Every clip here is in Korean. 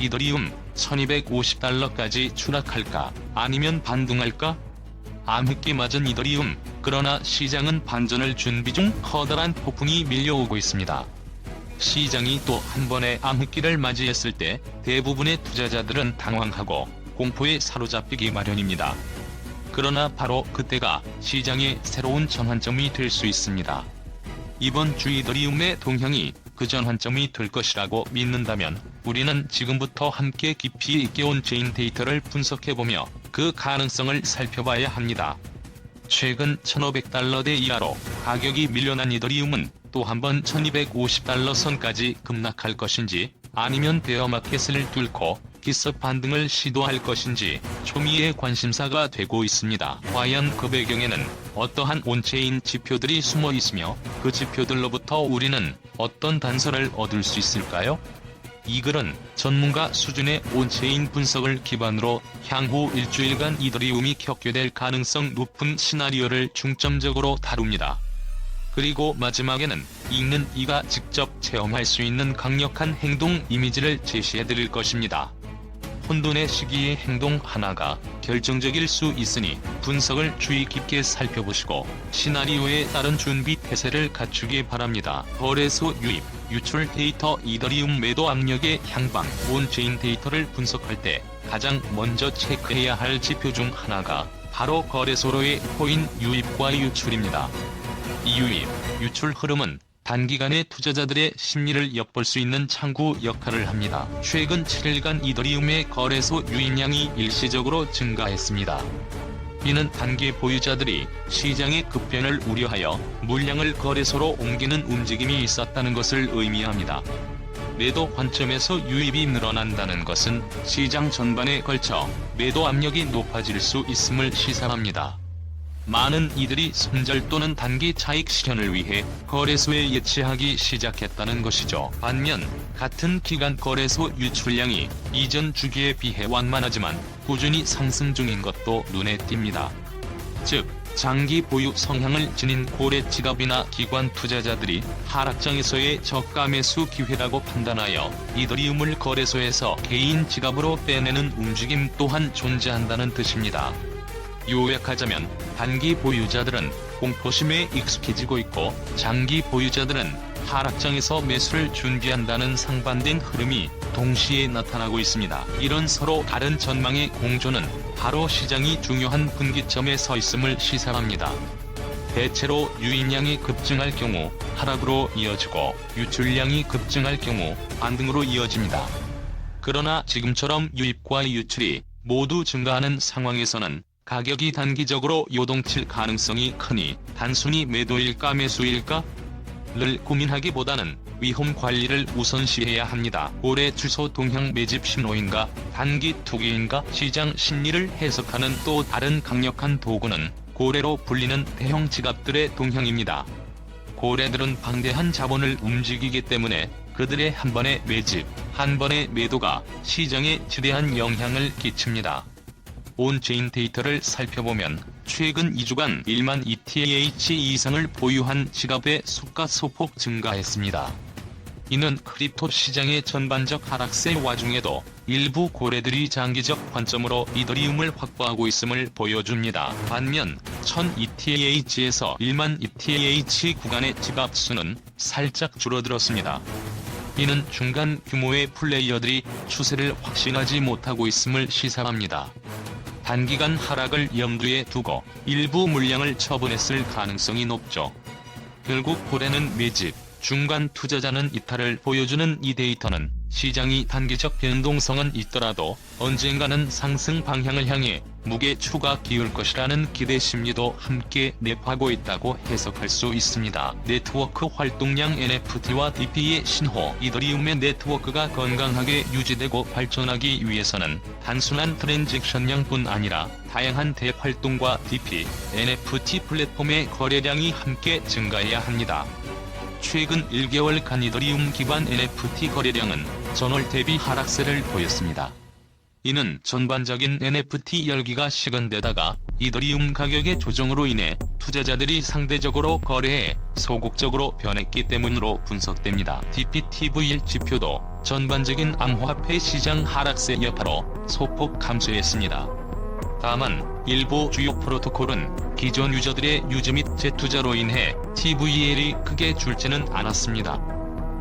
이더리움 1250달러까지 추락할까 아니면 반등할까? 암흑기 맞은 이더리움 그러나 시장은 반전을 준비 중 커다란 폭풍이 밀려오고 있습니다. 시장이 또 한 번의 암흑기를 맞이했을 때 대부분의 투자자들은 당황하고 공포에 사로잡히기 마련입니다. 그러나 바로 그때가 시장의 새로운 전환점이 될 수 있습니다. 이번 주 이더리움의 동향이 그 전환점이 될 것이라고 믿는다면 우리는 지금부터 함께 깊이 있게 온체인 데이터를 분석해보며 그 가능성을 살펴봐야 합니다. 최근 1500달러대 이하로 가격이 밀려난 이더리움은 또 한 번 1250달러 선까지 급락할 것인지 아니면 베어마켓을 뚫고 기습 반등을 시도할 것인지 초미의 관심사가 되고 있습니다. 과연 그 배경에는 어떠한 온체인 지표들이 숨어 있으며 그 지표들로부터 우리는 어떤 단서를 얻을 수 있을까요? 이 글은 전문가 수준의 온체인 분석을 기반으로 향후 일주일간 이더리움이 겪게 될 가능성 높은 시나리오를 중점적으로 다룹니다. 그리고 마지막에는 읽는 이가 직접 체험할 수 있는 강력한 행동 이미지를 제시해 드릴 것입니다. 혼돈의 시기의 행동 하나가 결정적일 수 있으니 분석을 주의 깊게 살펴보시고 시나리오에 따른 준비 태세를 갖추기 바랍니다. 거래소 유입, 유출 데이터 이더리움 매도 압력의 향방, 온체인 데이터를 분석할 때 가장 먼저 체크해야 할 지표 중 하나가 바로 거래소로의 코인 유입과 유출입니다. 이 유입, 유출 흐름은 단기간에 투자자들의 심리를 엿볼 수 있는 창구 역할을 합니다. 최근 7일간 이더리움의 거래소 유입량이 일시적으로 증가했습니다. 이는 단기 보유자들이 시장의 급변을 우려하여 물량을 거래소로 옮기는 움직임이 있었다는 것을 의미합니다. 매도 관점에서 유입이 늘어난다는 것은 시장 전반에 걸쳐 매도 압력이 높아질 수 있음을 시사합니다. 많은 이들이 손절 또는 단기 차익 실현을 위해 거래소에 예치하기 시작했다는 것이죠. 반면 같은 기간 거래소 유출량이 이전 주기에 비해 완만하지만 꾸준히 상승 중인 것도 눈에 띕니다. 즉 장기 보유 성향을 지닌 고래 지갑이나 기관 투자자들이 하락장에서의 저가 매수 기회라고 판단하여 이더리움을 거래소에서 개인 지갑으로 빼내는 움직임 또한 존재한다는 뜻입니다. 요약하자면 단기 보유자들은 공포심에 익숙해지고 있고 장기 보유자들은 하락장에서 매수를 준비한다는 상반된 흐름이 동시에 나타나고 있습니다. 이런 서로 다른 전망의 공조는 바로 시장이 중요한 분기점에 서 있음을 시사합니다. 대체로 유입량이 급증할 경우 하락으로 이어지고 유출량이 급증할 경우 반등으로 이어집니다. 그러나 지금처럼 유입과 유출이 모두 증가하는 상황에서는 가격이 단기적으로 요동칠 가능성이 크니 단순히 매도일까 매수일까? 를 고민하기보다는 위험 관리를 우선시해야 합니다. 올해 주소 동향 매집 신호인가 단기 투기인가 시장 심리를 해석하는 또 다른 강력한 도구는 고래로 불리는 대형 지갑들의 동향입니다. 고래들은 방대한 자본을 움직이기 때문에 그들의 한 번의 매집, 한 번의 매도가 시장에 지대한 영향을 끼칩니다. 온 체인 데이터를 살펴보면 최근 2주간 1만 ETH 이상을 보유한 지갑의 수가 소폭 증가했습니다. 이는 크립토 시장의 전반적 하락세 와중에도 일부 고래들이 장기적 관점으로 이더리움을 확보하고 있음을 보여줍니다. 반면 1000ETH에서 1만 ETH 구간의 지갑 수는 살짝 줄어들었습니다. 이는 중간 규모의 플레이어들이 추세를 확신하지 못하고 있음을 시사합니다. 단기간 하락을 염두에 두고 일부 물량을 처분했을 가능성이 높죠. 결국 고래는 매집, 중간 투자자는 이탈을 보여주는 이 데이터는 시장이 단기적 변동성은 있더라도 언젠가는 상승 방향을 향해 무게 추가 기울 것이라는 기대 심리도 함께 내포하고 있다고 해석할 수 있습니다. 네트워크 활동량 NFT와 DP의 신호 이더리움의 네트워크가 건강하게 유지되고 발전하기 위해서는 단순한 트랜잭션량뿐 아니라 다양한 대활동과 DP, NFT 플랫폼의 거래량이 함께 증가해야 합니다. 최근 1개월간 이더리움 기반 NFT 거래량은 전월 대비 하락세를 보였습니다. 이는 전반적인 NFT 열기가 식은데다가 이더리움 가격의 조정으로 인해 투자자들이 상대적으로 거래에 소극적으로 변했기 때문으로 분석됩니다. DPTV 지표도 전반적인 암호화폐 시장 하락세 여파로 소폭 감소했습니다. 다만 일부 주요 프로토콜은 기존 유저들의 유지 및 재투자로 인해 TVL이 크게 줄지는 않았습니다.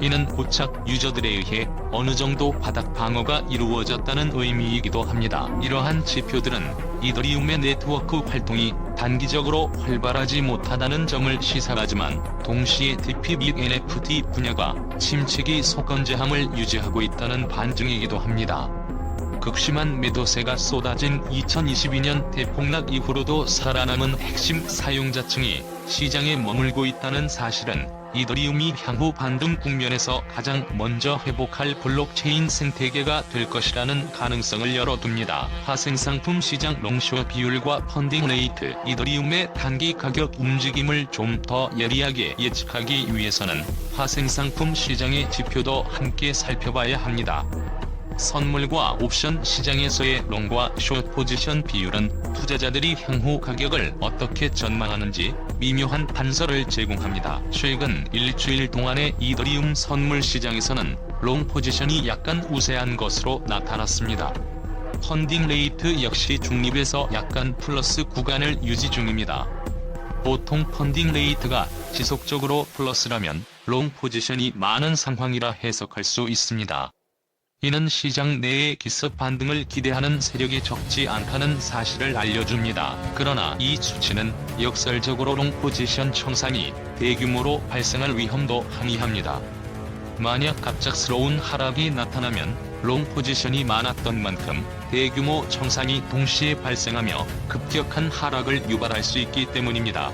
이는 고착 유저들에 의해 어느 정도 바닥 방어가 이루어졌다는 의미이기도 합니다. 이러한 지표들은 이더리움의 네트워크 활동이 단기적으로 활발하지 못하다는 점을 시사하지만 동시에 DP 및 NFT 분야가 침체기 속건제함을 유지하고 있다는 반증이기도 합니다. 극심한 매도세가 쏟아진 2022년 대폭락 이후로도 살아남은 핵심 사용자층이 시장에 머물고 있다는 사실은 이더리움이 향후 반등 국면에서 가장 먼저 회복할 블록체인 생태계가 될 것이라는 가능성을 열어둡니다. 파생상품 시장 롱쇼 비율과 펀딩 레이트, 이더리움의 단기 가격 움직임을 좀 더 예리하게 예측하기 위해서는 파생상품 시장의 지표도 함께 살펴봐야 합니다. 선물과 옵션 시장에서의 롱과 숏 포지션 비율은 투자자들이 향후 가격을 어떻게 전망하는지 미묘한 단서를 제공합니다. 최근 일주일 동안의 이더리움 선물 시장에서는 롱 포지션이 약간 우세한 것으로 나타났습니다. 펀딩 레이트 역시 중립에서 약간 플러스 구간을 유지 중입니다. 보통 펀딩 레이트가 지속적으로 플러스라면 롱 포지션이 많은 상황이라 해석할 수 있습니다. 이는 시장 내의 기습 반등을 기대하는 세력이 적지 않다는 사실을 알려줍니다. 그러나 이 수치는 역설적으로 롱 포지션 청산이 대규모로 발생할 위험도 함의합니다. 만약 갑작스러운 하락이 나타나면 롱 포지션이 많았던 만큼 대규모 청산이 동시에 발생하며 급격한 하락을 유발할 수 있기 때문입니다.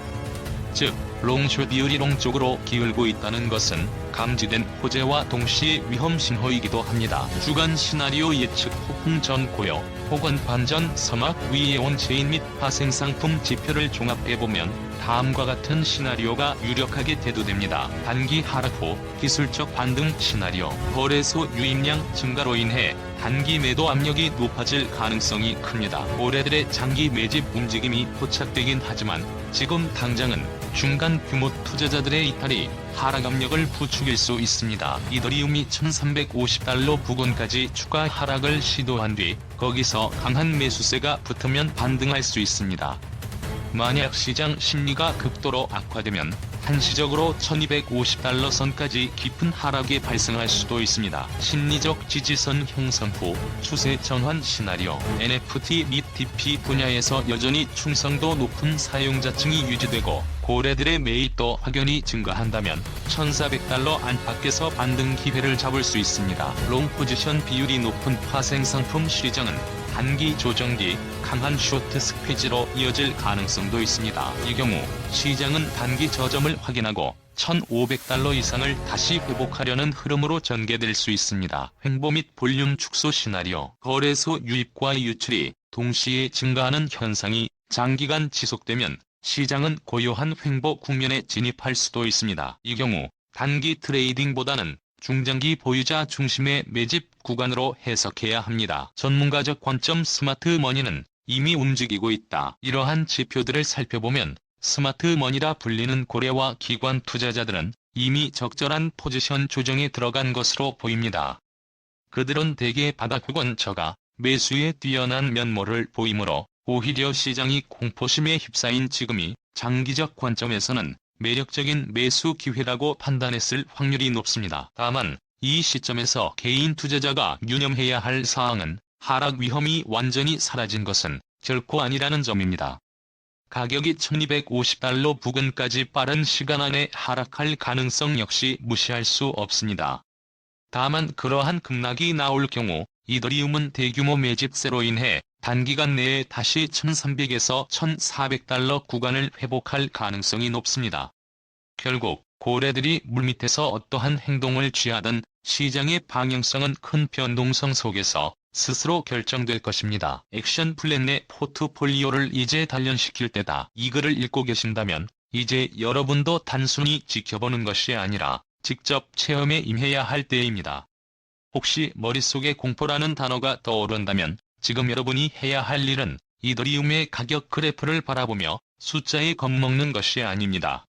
즉, 롱숏 비율이 롱 쪽으로 기울고 있다는 것은 감지된 호재와 동시에 위험 신호이기도 합니다. 주간 시나리오 예측 폭풍 전 고요 혹은 반전 서막 위의 원체인 및 파생 상품 지표를 종합해보면 다음과 같은 시나리오가 유력하게 대두됩니다. 단기 하락 후 기술적 반등 시나리오 거래소 유입량 증가로 인해 단기 매도 압력이 높아질 가능성이 큽니다. 올해들의 장기 매집 움직임이 포착되긴 하지만 지금 당장은 중간 규모 투자자들의 이탈이 하락 압력을 부추길 수 있습니다. 이더리움이 1350달러 부근까지 추가 하락을 시도한 뒤 거기서 강한 매수세가 붙으면 반등할 수 있습니다. 만약 시장 심리가 극도로 악화되면 한시적으로 1250달러 선까지 깊은 하락이 발생할 수도 있습니다. 심리적 지지선 형성 후 추세 전환 시나리오 NFT 및 DP 분야에서 여전히 충성도 높은 사용자층이 유지되고 고래들의 매입도 확연히 증가한다면 1400달러 안팎에서 반등 기회를 잡을 수 있습니다. 롱 포지션 비율이 높은 파생 상품 시장은 단기 조정 뒤 강한 쇼트 스퀴즈로 이어질 가능성도 있습니다. 이 경우 시장은 단기 저점을 확인하고 1,500달러 이상을 다시 회복하려는 흐름으로 전개될 수 있습니다. 횡보 및 볼륨 축소 시나리오 거래소 유입과 유출이 동시에 증가하는 현상이 장기간 지속되면 시장은 고요한 횡보 국면에 진입할 수도 있습니다. 이 경우 단기 트레이딩보다는 중장기 보유자 중심의 매집 구간으로 해석해야 합니다. 전문가적 관점 스마트 머니는 이미 움직이고 있다. 이러한 지표들을 살펴보면 스마트 머니라 불리는 고래와 기관 투자자들은 이미 적절한 포지션 조정에 들어간 것으로 보입니다. 그들은 대개 바닥 혹은 저가 매수에 뛰어난 면모를 보이므로 오히려 시장이 공포심에 휩싸인 지금이 장기적 관점에서는 매력적인 매수 기회라고 판단했을 확률이 높습니다. 다만 이 시점에서 개인 투자자가 유념해야 할 사항은 하락 위험이 완전히 사라진 것은 결코 아니라는 점입니다. 가격이 1250달러 부근까지 빠른 시간 안에 하락할 가능성 역시 무시할 수 없습니다. 다만 그러한 급락이 나올 경우 이더리움은 대규모 매집세로 인해 단기간 내에 다시 1300에서 1400달러 구간을 회복할 가능성이 높습니다. 결국 고래들이 물밑에서 어떠한 행동을 취하든 시장의 방향성은 큰 변동성 속에서 스스로 결정될 것입니다. 액션 플랜 내 포트폴리오를 이제 단련시킬 때다. 이 글을 읽고 계신다면 이제 여러분도 단순히 지켜보는 것이 아니라 직접 체험에 임해야 할 때입니다. 혹시 머릿속에 공포라는 단어가 떠오른다면 지금 여러분이 해야 할 일은 이더리움의 가격 그래프를 바라보며 숫자에 겁먹는 것이 아닙니다.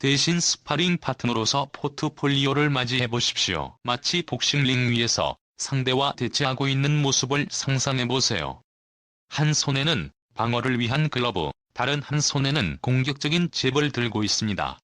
대신 스파링 파트너로서 포트폴리오를 맞이해 보십시오. 마치 복싱링 위에서 상대와 대치하고 있는 모습을 상상해 보세요. 한 손에는 방어를 위한 글러브, 다른 한 손에는 공격적인 잽을 들고 있습니다.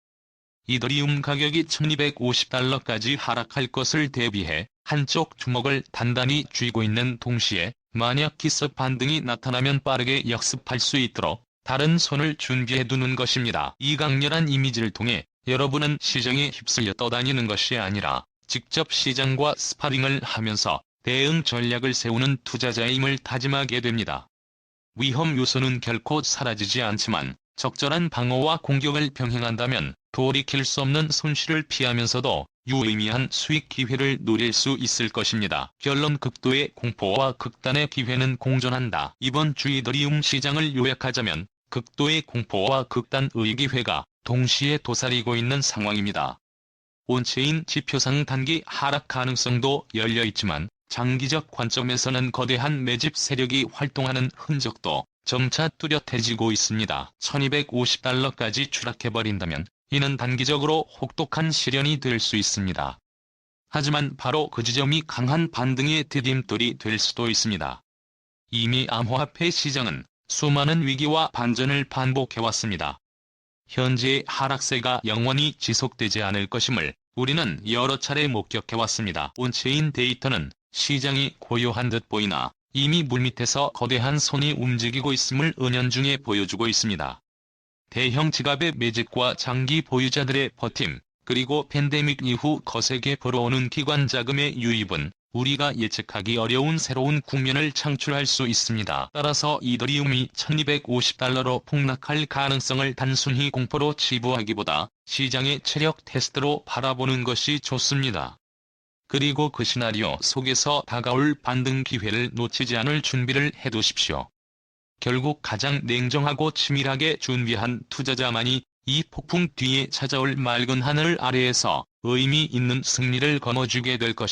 이더리움 가격이 1250달러까지 하락할 것을 대비해 한쪽 주먹을 단단히 쥐고 있는 동시에 만약 기습 반등이 나타나면 빠르게 역습할 수 있도록 다른 손을 준비해 두는 것입니다. 이 강렬한 이미지를 통해 여러분은 시장에 휩쓸려 떠다니는 것이 아니라 직접 시장과 스파링을 하면서 대응 전략을 세우는 투자자임을 다짐하게 됩니다. 위험 요소는 결코 사라지지 않지만 적절한 방어와 공격을 병행한다면 돌이킬 수 없는 손실을 피하면서도 유의미한 수익 기회를 노릴 수 있을 것입니다. 결론 극도의 공포와 극단의 기회는 공존한다. 이번 주 이더리움 시장을 요약하자면 극도의 공포와 극단의 기회가 동시에 도사리고 있는 상황입니다. 온체인 지표상 단기 하락 가능성도 열려 있지만 장기적 관점에서는 거대한 매집 세력이 활동하는 흔적도 점차 뚜렷해지고 있습니다. 1250달러까지 추락해버린다면 이는 단기적으로 혹독한 시련이 될 수 있습니다. 하지만 바로 그 지점이 강한 반등의 디딤돌이 될 수도 있습니다. 이미 암호화폐 시장은 수많은 위기와 반전을 반복해왔습니다. 현재의 하락세가 영원히 지속되지 않을 것임을 우리는 여러 차례 목격해왔습니다. 온체인 데이터는 시장이 고요한 듯 보이나 이미 물밑에서 거대한 손이 움직이고 있음을 은연중에 보여주고 있습니다. 대형 지갑의 매집과 장기 보유자들의 버팀, 그리고 팬데믹 이후 거세게 불어오는 기관 자금의 유입은 우리가 예측하기 어려운 새로운 국면을 창출할 수 있습니다. 따라서 이더리움이 1250달러로 폭락할 가능성을 단순히 공포로 치부하기보다 시장의 체력 테스트로 바라보는 것이 좋습니다. 그리고 그 시나리오 속에서 다가올 반등 기회를 놓치지 않을 준비를 해두십시오. 결국 가장 냉정하고 치밀하게 준비한 투자자만이 이 폭풍 뒤에 찾아올 맑은 하늘 아래에서 의미 있는 승리를 거머쥐게 될 것입니다.